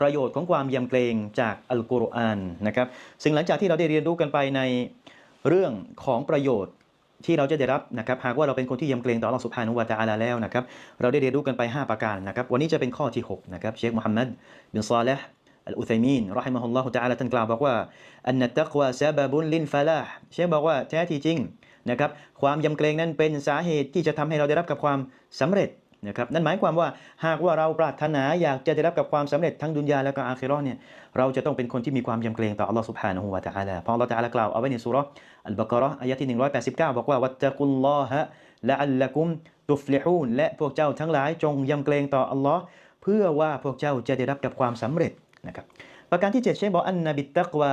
ประโยชน์ของความยำเกรงจากอัลกุรอานนะครับซึ่งหลังจากที่เราได้เรียนรู้กันไปในเรื่องของประโยชน์ที่เราจะได้รับนะครับหากว่าเราเป็นคนที่ยำเกรงต่ออัลลอฮฺสุบฮานุวะตะอาลาแล้วนะครับเราได้เรียนรู้กันไป 5 ประการนะครับวันนี้จะเป็นข้อที่6นะครับเชคมุฮัมมัดบินซาเลห์อัลอุซัยมีนรอฮิมะฮุลลอฮุตะอาลาท่านกล่าวบอกว่าอันนัตตักวาซาบะบุนลินฟะลาห์เชคบอกว่าแท้ที่จริงนะครับความยำเกรงนั้นเป็นสาเหตุที่จะทำให้เราได้รับกับความสำเร็จ นะครับนั่นหมายความว่าหากว่าเราปรารถนาอยากจะได้รับกับความสำเร็จทั้งดุนยาและก็อาคิราเนี่ยเราจะต้องเป็นคนที่มีความยำเกรงต่ออัลลอฮฺสุบฮานะฮูวะตะอาลาเพราะอัลลอฮฺตะอาลากล่าวเอาไว้ในสุรอัลบะเกราะอายะที่ 189 บอกว่าวัตตะกุลลอฮะละอัลละกุมตุฟลิฮูนและพวกเจ้าทั้งหลายจงยำเกรงต่ออัลลอฮ์เพื่อว่าพวกเจ้าจะได้รับกับความสำเร็จนะครับประการที่7เชคบอกอันนบิตตักวา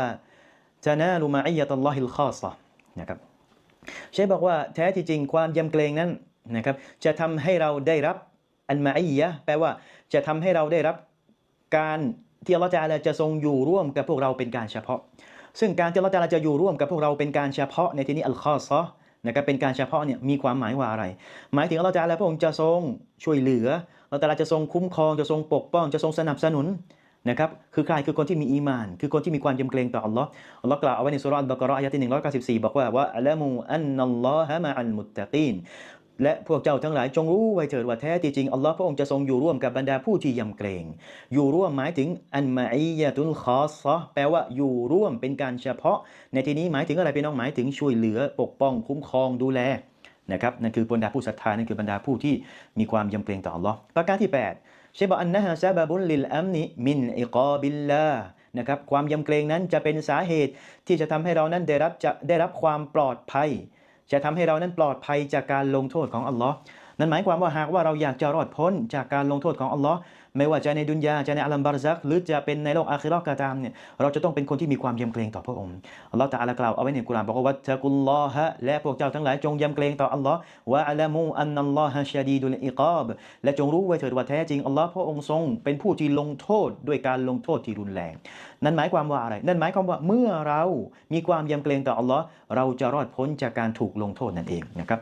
จะนาลุมาอิยะตัลลอฮิลคอซะนะครับเชคบอกว่าแท้ที่จริงความยำเกรงนั้น นะครับจะทำให้เราได้รับอันมาอิยะแปลว่าจะทำให้เราได้รับการที่อัลลอฮฺจะจะทรงอยู่ร่วมกับพวกเราเป็นการเฉพาะ ซึ่งการที่อัลลอฮฺจะอยู่ร่วมกับพวกเราเป็นการเฉพาะในที่นี้อัลคอซะนะครับเป็นการเฉพาะเนี่ยมีความหมายว่าอะไร หมายถึงอัลลอฮฺจะพระองค์จะทรงช่วยเหลืออัลลอฮฺจะทรงคุ้มครองจะทรงปกป้องจะทรงสนับสนุนนะครับคือใครคือคนที่มีอีมาน คือคนที่มีความยำเกรงต่ออัลลอฮ์อัลลอฮ์กล่าวเอาไว้ในสุราอัลบะกาะเราะห์อายะที่194 บอกว่าว่าอัลมูอันนัลลอฮะมะอัลมุตตะกีน และพวกเจ้าทั้งหลายจงรู้ไว้เถิดว่าแท้ที่จริงอัลลอฮ์พระองค์จะทรงอยู่ร่วมกับบรรดาผู้ที่ยำเกรง อยู่ร่วมหมายถึงอันมาอียะตุลคอซะแปลว่าอยู่ร่วมเป็นการเฉพาะ ในที่นี้หมายถึงอะไรพี่น้องหมายถึงช่วยเหลือปกป้องคุ้มครองดูแลนะครับนั่นคือบรรดาผู้ศรัทธานั่นคือบรรดาผู้ที่มีความยำเกรงต่ออัลลอฮ์ประการที่ 8เชบอกอันนะฮะซาบบุลลิลอัมนิมินอิกอบิลลานะครับความยำเกรงนั้นจะเป็นสาเหตุที่จะทำให้เรานั้นได้รับจะได้รับความปลอดภัย จะทำให้เรานั้นปลอดภัยจากการลงโทษของอัลลอฮ์ นั่นหมายความว่าหากว่าเราอยากจะรอดพ้นจากการลงโทษของอัลลอฮ์ไม่ว่าจะในดุนยาจะในอัลลัมบารซัก หรือจะเป็นในโลกอาคิราะห์ก็ตามเนี่ยเราจะต้องเป็นคนที่มีความยำเกรงต่อพระองค์อัลลอฮ์ตะอาลากล่าวเอาไว้ในกุรอานบอกว่าตะกุลลอฮะและพวกเจ้าทั้งหลายจงยำเกรงต่ออัลลอฮ์วะอะลมูอันนัลลอฮะชะดีดุลอิกอบและจงรู้ไว้เถิดว่าแท้จริงอัลลอฮ์พระองค์ทรง เป็นผู้ที่ลงโทษด้วยการลงโทษที่รุนแรง นั่นหมายความว่าอะไร นั่นหมายความว่าเมื่อเรามีความยำเกรงต่ออัลลอฮ์เราจะรอดพ้นจากการถูกลงโทษนั่นเองนะครับ